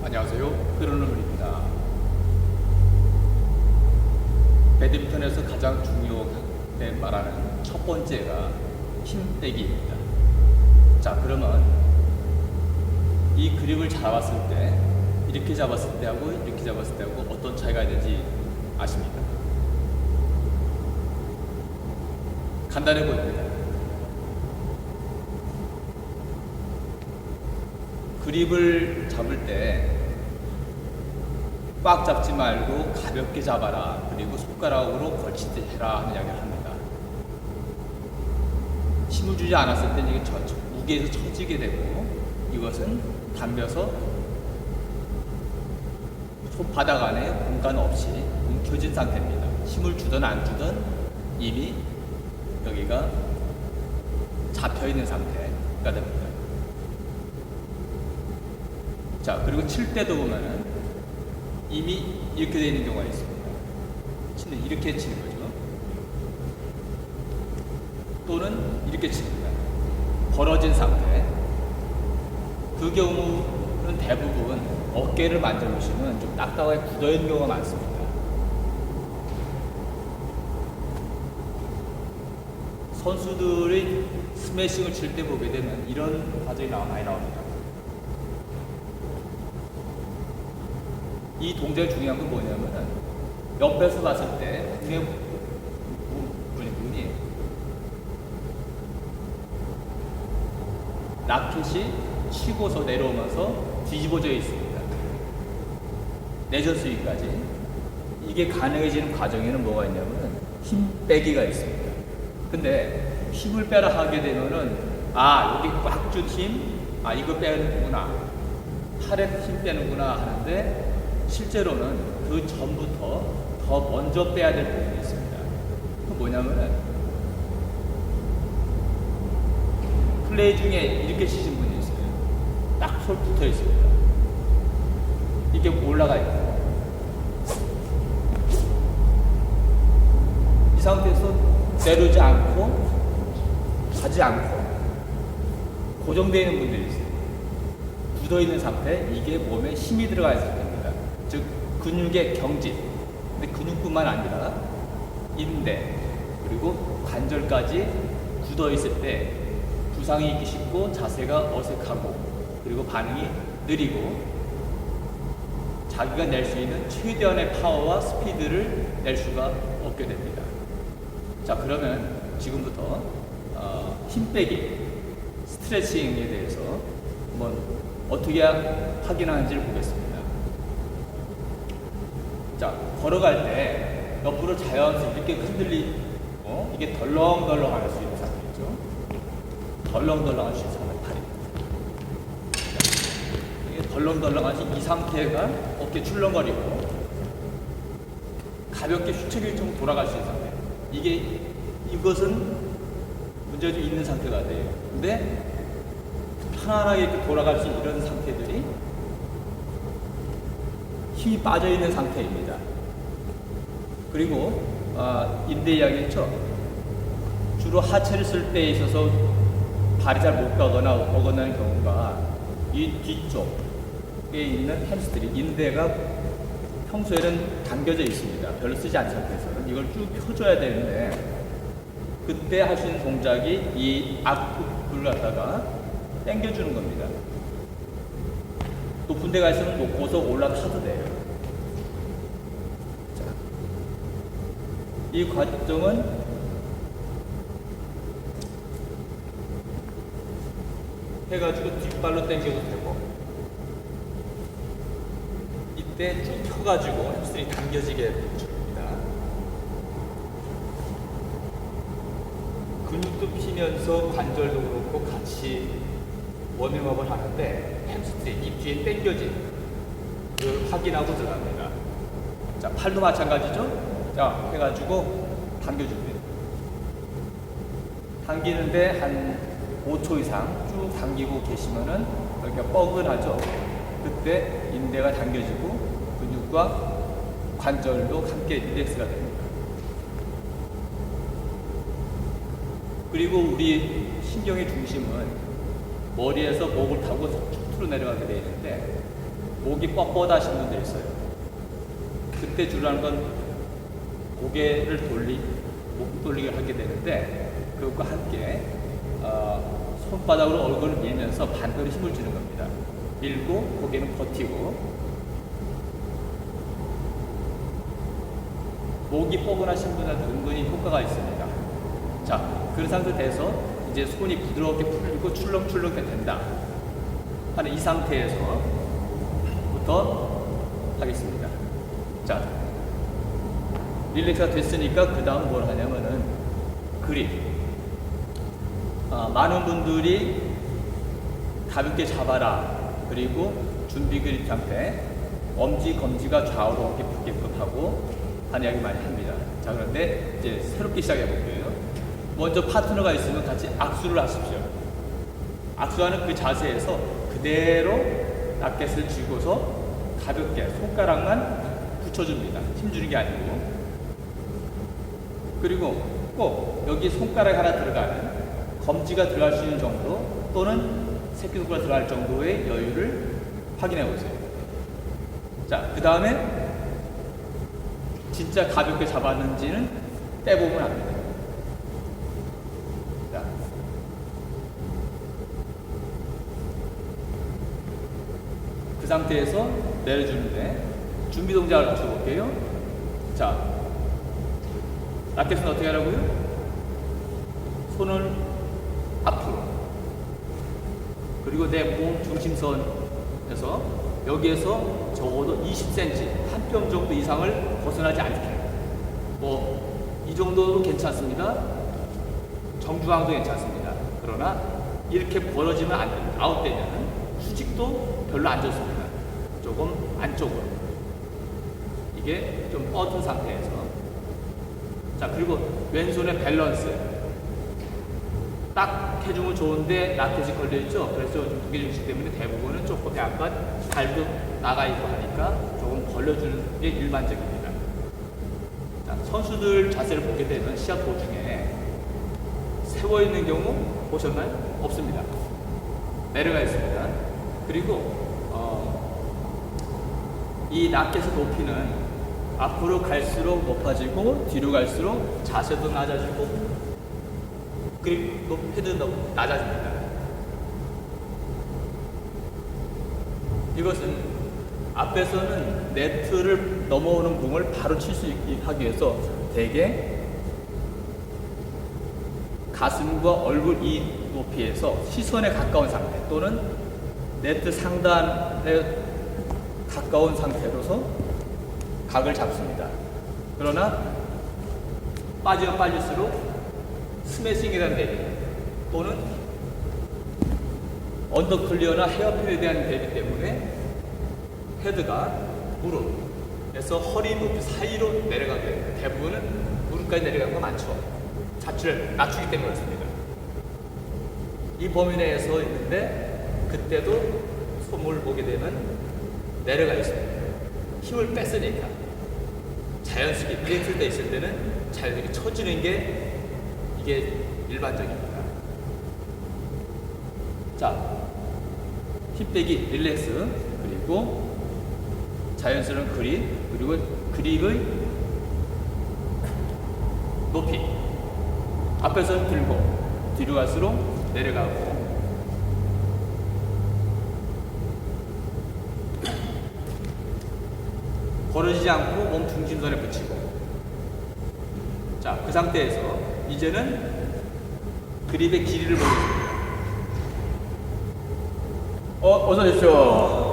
안녕하세요. 흐르는물입니다. 배드민턴에서 가장 중요하게 말하는 첫 번째가 힘 빼기입니다. 자, 그러면 이 그립을 잡았을 때 이렇게 잡았을 때하고 이렇게 잡았을 때하고 어떤 차이가 있는지 아십니까? 간단해 보입니다. 그립을 잡을 때 꽉 잡지 말고 가볍게 잡아라. 그리고 손가락으로 걸치듯 해라 하는 이야기를 합니다. 힘을 주지 않았을 때는 이게 저, 저- 무게에서 처지게 되고 이것은 담벼서 손바닥 안에 공간 없이 움켜진 상태입니다. 힘을 주든 안 주든 이미 여기가 잡혀 있는 상태가 됩니다. 자, 그리고 칠 때도 보면은 이미 이렇게 되어 있는 경우가 있습니다. 치는 이렇게 치는 거죠. 또는 이렇게 칩니다. 벌어진 상태. 그 경우는 대부분 어깨를 만져보시면 좀 딱딱하게 굳어 있는 경우가 많습니다. 선수들이 스매싱을 칠 때 보게 되면 이런 과정이 많이 나옵니다. 이 동작의 중요한 건 뭐냐면은 옆에서 봤을 때 분의 분이 라켓이 치고서 내려오면서 뒤집어져 있습니다. 내전 스윙까지 이게 가능해지는 과정에는 뭐가 있냐면은 힘 빼기가 있습니다. 근데 힘을 빼라 하게 되면은 아 여기 꽉 준 힘, 아 이거 빼는구나, 팔에 힘 빼는구나 하는데 실제로는 그 전부터 더 먼저 빼야 될 부분이 있습니다. 그 뭐냐면은 플레이 중에 이렇게 치신 분이 있어요. 딱 솔 붙어 있습니다. 이게 올라가 있고 이 상태에서 내려오지 않고 가지 않고 고정되어 있는 분들이 있어요. 굳어 있는 상태, 이게 몸에 힘이 들어가. 즉 근육의 경직. 근데 근육뿐만 아니라 인대 그리고 관절까지 굳어 있을 때 부상이 있기 쉽고 자세가 어색하고 그리고 반응이 느리고 자기가 낼 수 있는 최대한의 파워와 스피드를 낼 수가 없게 됩니다. 자 그러면 지금부터 어, 힘 빼기 스트레칭에 대해서 한번 어떻게 확인하는지를 보겠습니다. 자 걸어갈 때 옆으로 자연스럽게 흔들리 어? 이게 덜렁덜렁 할 수 있는 상태죠. 덜렁덜렁 할 수 있는 상태. 자, 이게 덜렁덜렁 하지 이 상태가 어깨 출렁거리고 가볍게 휘청일 정도 돌아갈 수 있는 상태. 이게 이것은 문제가 좀 있는 상태가 돼요. 근데 편안하게 돌아갈 수 있는 이런 상태들이 힘이 빠져 있는 상태입니다. 그리고 아, 인대 이야기했죠. 주로 하체를 쓸때 있어서 발이 잘 못 가거나 어긋나는 경우가 이 뒤쪽에 있는 햄스트링 인대가 평소에는 당겨져 있습니다. 별로 쓰지 않은 상태에서는 이걸 쭉 펴줘야 되는데 그때 있는 동작이 이 앞을 갖다가 당겨주는 겁니다. 높은 데 가 있으면 놓고서 올라타도 돼요. 자, 이 과정은 해가지고 뒷발로 당겨도 되고 이때 쭉 펴가지고 햄스트링이 당겨지게 해줍니다. 근육도 피면서 관절도 그렇고 같이 워밍업을 하는데 햄스트링 이 뒤에 당겨진 그 확인하고 들어갑니다. 자 팔도 마찬가지죠. 자 해가지고 당겨줍니다. 당기는데 한 5초 이상 쭉 당기고 계시면은 이렇게 뻐근하죠. 그때 인대가 당겨지고 근육과 관절도 함께 릴렉스가 됩니다. 그리고 우리 신경의 중심은 머리에서 목을 타고 툭툭 내려가게 되어 있는데 목이 뻣뻣하신 분들 있어요. 그때 주라는 건 고개를 돌리, 목 돌리기를 하게 되는데 그것과 함께 어, 손바닥으로 얼굴을 밀면서 반대로 힘을 주는 겁니다. 밀고 고개는 버티고 목이 뻐근하신 분한테 은근히 효과가 있습니다. 자, 그런 상태 돼서 이제 손이 부드럽게 풀리고 출렁출렁 된다. 하는 이 상태에서부터 하겠습니다. 자, 릴렉스가 됐으니까 그 다음 뭘 하냐면은 그립. 아, 많은 분들이 가볍게 잡아라. 그리고 준비 그립 상태. 엄지, 검지가 좌우로 어깨 붙게끔 하고 하는 이야기 많이 합니다. 자, 그런데 이제 새롭게 시작해 볼게요. 먼저 파트너가 있으면 같이 악수를 하십시오. 악수하는 그 자세에서 그대로 라켓을 쥐고서 가볍게 손가락만 붙여줍니다. 힘주는 게 아니고. 그리고 꼭 여기 손가락 하나 들어가는 검지가 들어갈 수 있는 정도 또는 새끼손가락 들어갈 정도의 여유를 확인해 보세요. 자, 그 다음에 진짜 가볍게 잡았는지는 떼보면 압니다. 자, 그 상태에서 내려주는데 준비 동작을 맞춰볼게요. 자, 라켓은 어떻게 하라고요? 손을 앞으로 그리고 내 몸 중심선에서 여기에서 적어도 20cm 한 뼘 정도 이상을 벗어나지 않게 뭐 이 정도도 괜찮습니다. 정중앙도 괜찮습니다. 그러나 이렇게 벌어지면 안 됩니다. 아웃되면 수직도 별로 안 좋습니다. 조금 안쪽으로 이게 좀 뻗은 상태에서 자 그리고 왼손의 밸런스. 딱 해주면 좋은데 라켓이 걸려있죠? 그래서 좀 무게중심 때문에 대부분은 조금 약간 발도 나가 있고 하니까 조금 벌려주는 게 일반적입니다. 자, 선수들 자세를 보게 되면 시합 도중에 세워 있는 경우 보셨나요? 없습니다. 내려가 있습니다. 그리고 어, 이 라켓의 높이는 앞으로 갈수록 높아지고 뒤로 갈수록 자세도 낮아지고 그리고 높- 낮아집니다. 이것은 앞에서는 네트를 넘어오는 공을 바로 칠 수 있게 하기 위해서 대개 가슴과 얼굴 이 높이에서 시선에 가까운 상태 또는 네트 상단에 가까운 상태로서 각을 잡습니다. 그러나 빠지면 빠질수록 스매싱이라는 대비 또는 언더 클리어나 헤어핀에 대한 대비 때문에 헤드가 무릎에서 허리 높이 사이로 내려가게 됩니다. 대부분은 무릎까지 내려가는 거 많죠. 자체를 낮추기 때문에 그렇습니다. 이 범위 내에서 있는데 그때도 손을 보게 되면 내려가 있습니다. 힘을 뺐으니까 자연스럽게 릴렉스돼 있을 때는 자연스럽게 처지는 게 이게 일반적입니다. 자, 힙 빼기 릴렉스 그리고 자연스러운 그립 그리고 그립의 높이 앞에서는 들고 뒤로 갈수록 내려가고 벌어지지 않고 몸 중심선에 붙이고. 자 그 상태에서 이제는 그립의 길이를 보여줍니다. 어, 어서 오십시오